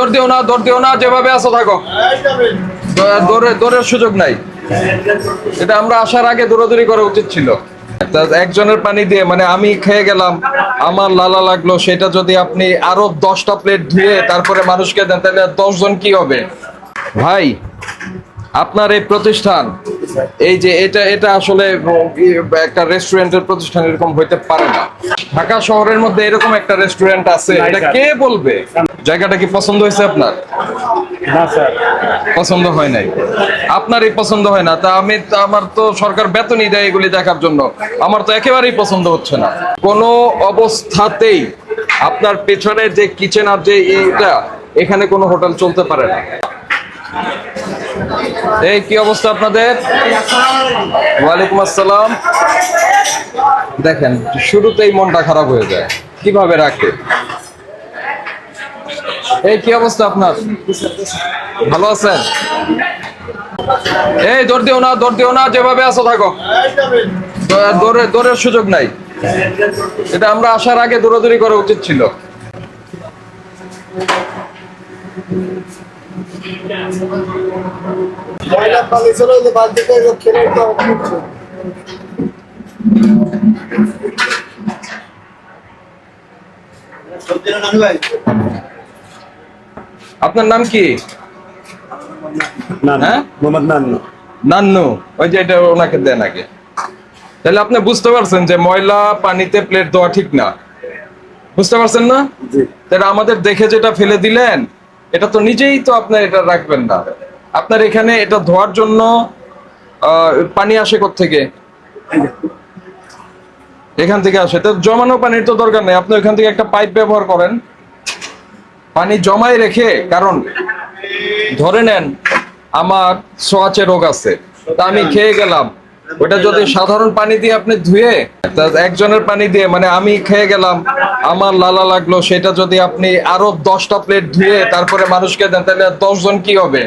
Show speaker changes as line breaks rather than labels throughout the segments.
দৌড় দিও না, দৌড় দিও না, যেভাবে আছো থাকো। দৌড়ে দৌড়ের সুযোগ নাই। এটা আমরা আসার আগে দৌড়াদৌড়ি করা উচিত ছিল। একজনের পানি দিয়ে মানে আমি খেয়ে গেলাম, আমার লালা লাগল, সেটা যদি আপনি আরও দশটা প্লেট ধুয়ে তারপরে মানুষকে দেন, তাহলে দশ জন কি হবে? ভাই, আপনার এই প্রতিষ্ঠান, এই যে এটা এটা আসলে একটা রেস্টুরেন্টের প্রতিষ্ঠান এরকম হইতে পারে না। ঢাকা শহরের মধ্যে এরকম একটা রেস্টুরেন্ট আছে এটা কে বলবে? জায়গাটা কি পছন্দ হয়েছে আপনার?
না স্যার।
পছন্দ হয় নাই। আপনারই পছন্দ হয় না তা আমি আমার তো সরকার বেতনই দেয় এগুলি দেখার জন্য। আমার তো একেবারেই পছন্দ হচ্ছে না। কোনো অবস্থাতেই আপনার পেছনে যে কিচেন আর যে এইটা এখানে কোনো হোটেল চলতে পারে না। এই কি অবস্থা আপনাদের? ওয়ালাইকুম আসসালাম। দেখেন, শুরুতেই মনটা খারাপ হয়ে যায়। কীভাবে রাখে? এই কি অবস্থা আপনার? ভালো আছেন? এই, দৌড় দিও না, দৌড় দিও না, যেভাবে আছো থাকো। দৌড়ে, দৌড়ের সুযোগ নাই। এটা আমরা আসার আগে দৌড়াদৌড়ি করা উচিত ছিল।
বাদ খেলে তো
আপনার নাম কি? হ্যাঁ?
নান্নু
নান্নু ওই যে এটা ওনাকে দেন আগে। তাহলে আপনি বুঝতে পারছেন যে ময়লা পানিতে প্লেট দেওয়া ঠিক না। বুঝতে পারছেন না? তাহলে আমাদের দেখে যেটা ফেলে দিলেন এটা তো নিজেই তো আপনার এটা রাখবেন না। আপনার এখানে এটা ধোয়ার জন্য আহ, পানি আসে থেকে এখান থেকে আসে। তো জমানো পানির তো দরকার নেই। আপনি ওইখান থেকে একটা পাইপ ব্যবহার করেন। পানি জমায় রেখে, কারণ ধরে নেন আমার সোয়াচে রোগ আছে, তা আমি খেয়ে গেলাম। ওটা যদি সাধারণ পানি দিয়ে আপনি ধুয়ে একজনের পানি দিয়ে মানে আমি খেয়ে গেলাম, আমার লালা লাগল, সেটা যদি আপনি আরও দশটা প্লেট ধুয়ে তারপরে মানুষকে দেন, তাহলে দশ জন কি হবে?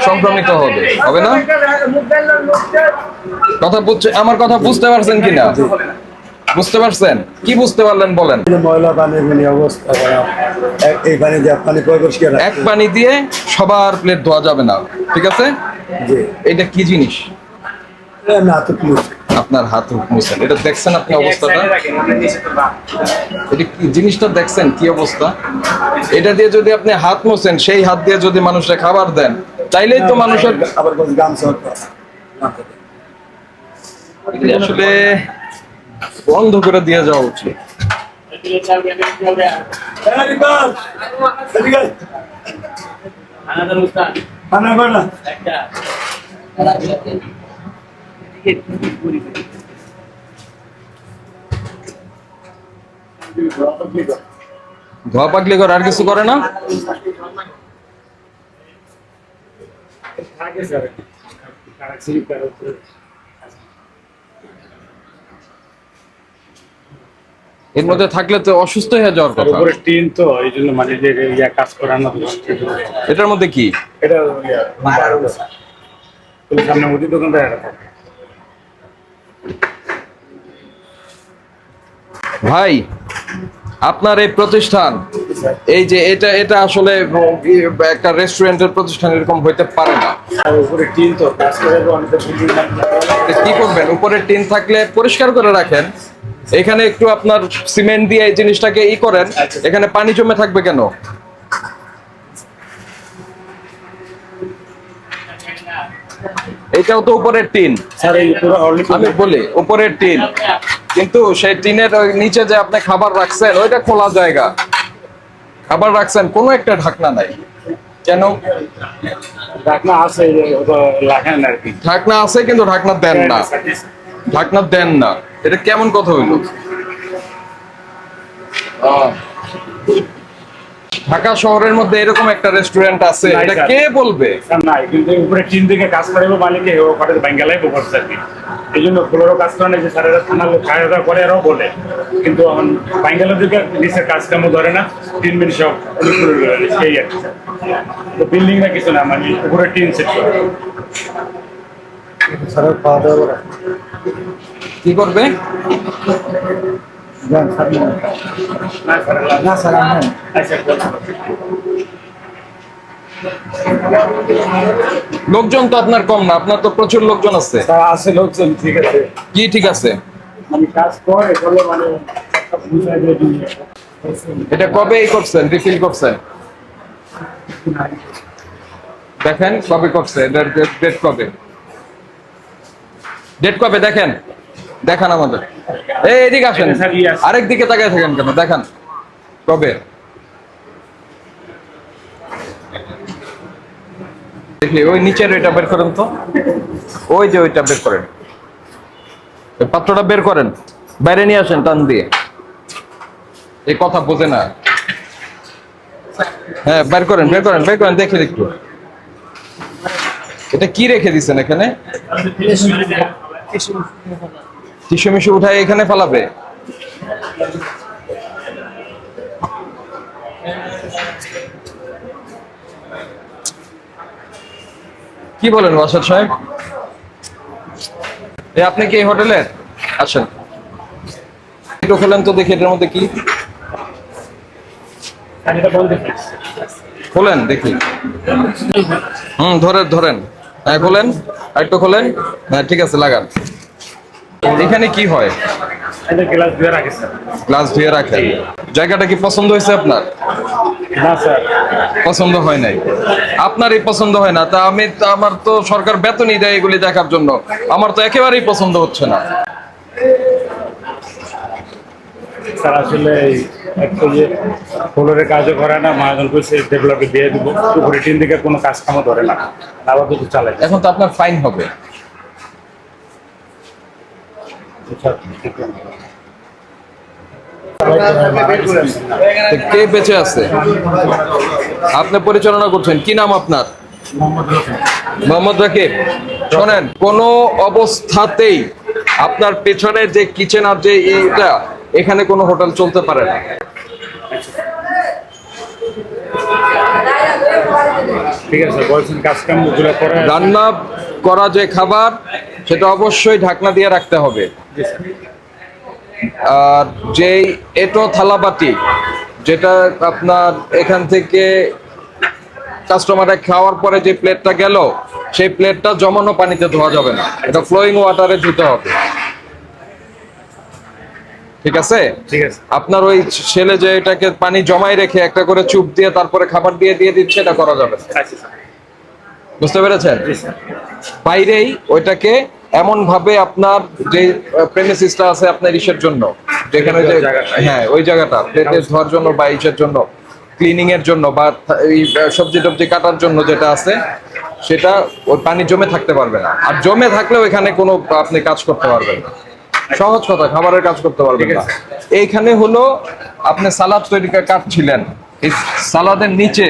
সংক্রমিত হবে। হবে না? কথা বুঝছে আমার কথা বুঝতে পারছেন কিনা? বুঝতে পারছেন? কি বুঝতে পারলেন বলেন?
ময়লা পানির মানে অবস্থা এক- এই পানি দিয়ে পানি পরিষ্কার
এক পানি দিয়ে সবার প্লেট ধোয়া যাবে না। ঠিক আছে?
জি।
এটা কি জিনিস?
না তো প্লিজ
আপনার হাত মুছেন এটা দেখছেন আপনি অবস্থাটা? এটা কি জিনিসটা দেখছেন? কি অবস্থা? এটা দিয়ে যদি আপনি হাত মোছেন সেই হাত দিয়ে যদি মানুষের খাবার দেন তাইলেই তো মানুষের আসলে বন্ধ করে দিয়ে যাওয়া উচিত।
পানা
ধোয়া পাকলি করে আর কিছু করে না? এর মধ্যে থাকলে তো অসুস্থ হয়ে যাওয়ার কথা।
উপরে টিন তো এই জন্য মানে যে ইয়া কাজ করানো
এটার মধ্যে কি?
এটা সামনে মুদির দোকানটা
ভাই আপনার এই প্রতিষ্ঠান এই যে এটা এটা আসলে একটা রেস্টুরেন্টের প্রতিষ্ঠান এরকম হইতে পারে না। কি করবেন? উপরে টিন থাকলে পরিষ্কার করে রাখেন। এখানে একটু আপনার সিমেন্ট দিয়ে এই জিনিসটাকে ই করেন। এখানে পানি জমে থাকবে কেন? এটাও তো উপরের টিন। আমি বলি উপরের টিন। কিন্তু সেই টিনের ওই নিচে যে আপনি খাবার রাখছেন ওইটা খোলা জায়গা। খাবার রাখছেন কোনো একটা ঢাকনা নাই। কেন?
ঢাকনা আছে লাগান আর কি।
ঢাকনা আছে কিন্তু ঢাকনা দেন না। ঢাকনা দেন না। এটা কেমন কথা হইল? ঢাকা শহরের মধ্যে এরকম একটা রেস্টুরেন্ট আছে এটা কে বলবে?
নাই কিন্তু উপরে টিন থেকে কাজ করে মালিকে ও করে বেঙ্গালাই করছে আর কি। এই জন্য ফ্লোরও কাজ করে না যে স্যারেরা থানার লোক খাওয়া দাওয়া করে এরাও বলে। কিন্তু এখন বেঙ্গালোর দিকে নিচের কাজ কামও ধরে না টিন মিন সব এই আর কি তো বিল্ডিং না কিছু না মানে উপরে টিন সেট করে।
স্যারের খাওয়া দাওয়া
কি করবে?
না স্যার
লোকজন তো আপনার কম না আপনার তো প্রচুর লোকজন আছে।
স্যার আছে লোকজন ঠিক আছে।
কি ঠিক আছে?
কাজ করে মানে।
এটা কবে করছেন? রিফিল করছেন? দেখেন কবে করছে ডেট কবে? ডেট কবে দেখেন? দেখান আমাদের। এই এদিকে আসেন। আরেক দিকে তাকায় থাকেন কেন? দেখান। কবে? দেখি ওই নিচের ওইটা বের করেন তো। ওই যে ওইটা বের করেন। পাত্রটা বের করেন। বাইরে নিয়ে আসেন টান দিয়ে। এই কথা বোঝে না। হ্যাঁ বের করেন বের করেন বের করেন দেখে একটু। এটা কি রেখে দিছেন এখানে? টিস্যু মিশু উঠায় এখানে ফালাবে। কি বলেন ওয়াসাদ সাহেব? এ, আপনি কি এই হোটেলের আসেন একটু খোলেন তো দেখি এটার মধ্যে কি। খোলেন দেখি। হুম, ধরেন ধরেন। হ্যাঁ খোলেন। আরেকটু খোলেন। হ্যাঁ ঠিক আছে, লাগান। এখানে কি হয়?
গ্লাস রাখি
গ্লাস ধুয়ে রাখেন। জায়গাটা কি পছন্দ হয়েছে আপনার?
না স্যার
পছন্দ হয় নাই। আপনারই পছন্দ হয় না তা আমি তো আমার তো সরকার বেতনই দেয় এগুলি দেখার জন্য। আমার তো একেবারেই পছন্দ হচ্ছে না।
স্যার আসলে ফ্লোরের কাজও করে না ডেভেলপে দিয়ে দিব। দিকে কোনো কাজ কামও ধরে না। আবার কিছু চালাই।
এখন তো আপনার ফাইন হবে। কে বেঁচে আছে? আপনি পরিচালনা করছেন। কি নাম আপনার? মোহাম্মদ রাকিব। শোনেন কোন অবস্থাতেই আপনার পেছনে যে কিচেন আর যে এটা এখানে কোনো হোটেল চলতে পারে না।
ঠিক আছে বলছেন কাজ কাম
রান্না করা যে খাবার সেটা অবশ্যই ঢাকনা দিয়ে রাখতে হবে। আর যেই এটো থালাবাটি যেটা আপনার এখান থেকে কাস্টমারে খাওয়ার পরে যে প্লেটটা গেল সেই প্লেটটা জমানো পানিতে ধোয়া যাবে না। এটা ফ্লোয়িং ওয়াটারে ধুতে হবে। ঠিক আছে?
ঠিক আছে।
আপনার ওই ছেলে যে এটাকে পানি জমাই রেখে একটা করে চুপ দিয়ে তারপরে খাবার দিয়ে দিয়ে দিচ্ছে এটা করা যাবে।
আচ্ছা
বুঝতে পেরেছেন? বাইরেই ওইটাকে এমন ভাবে আপনার যে প্রেমিসিসটা আছে আপনার ইসের জন্য যেখানে যে হ্যাঁ। ওই জায়গাটা প্লেটে ধোয়ার জন্য বা ইসের জন্য ক্লিনিং এর জন্য বা এই সবজি টবজি কাটার জন্য যেটা আছে সেটা ওই পানি জমে থাকতে পারবে না। আর জমে থাকলেও এখানে কোনো আপনি কাজ করতে পারবেন না। সহজ কথা খাবারের কাজ করতে পারবেন না। এইখানে হলো আপনি সালাদ তৈরি করে কাটছিলেন। এই সালাদের নিচে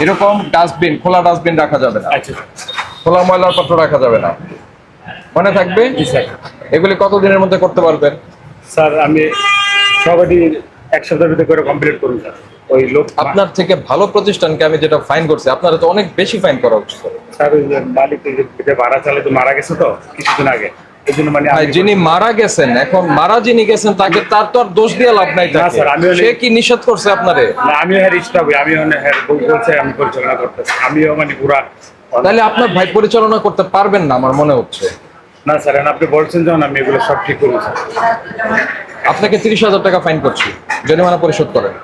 এরকম ডাস্টবিন খোলা ডাস্টবিন রাখা যাবে না।
আচ্ছা।
খোলা ময়লার পাত্র রাখা যাবে না। মনে থাকবে? এগুলি কতদিনের মধ্যে করতে পারবেন?
স্যার আমি সবারই এক সপ্তাহের ভিতরে করে কমপ্লিট করুন স্যার। ওই লোক
আপনার থেকে ভালো প্রতিষ্ঠানকে আমি যেটা ফাইন করছি আপনারা তো অনেক বেশি ফাইন করা উচিত।
স্যার ওই মালিক যে- ভাড়া চালে তো মারা গেছে তো কিছুদিন আগে। মানে
যিনি মারা গেছেন এখন মারা যিনি গেছেন তাকে তার তো আর দোষ দিয়ে লাভ নাই। সে কি নিষেধ করছে আপনারে?
না, আমিও হ্যাঁ আমি হ্যাঁ বলছে আমি পরিচালনা করতেছি। আমিও মানে পুরা
তাহলে আপনার ভাই পরিচালনা করতে পারবেন না আমার মনে হচ্ছে।
না স্যার আপনি বলছেন যখন আমি এগুলো সব ঠিক স্যার।
আপনাকে তিরিশ হাজার টাকা ফাইন করছি, জরিমানা পরিশোধ করেন।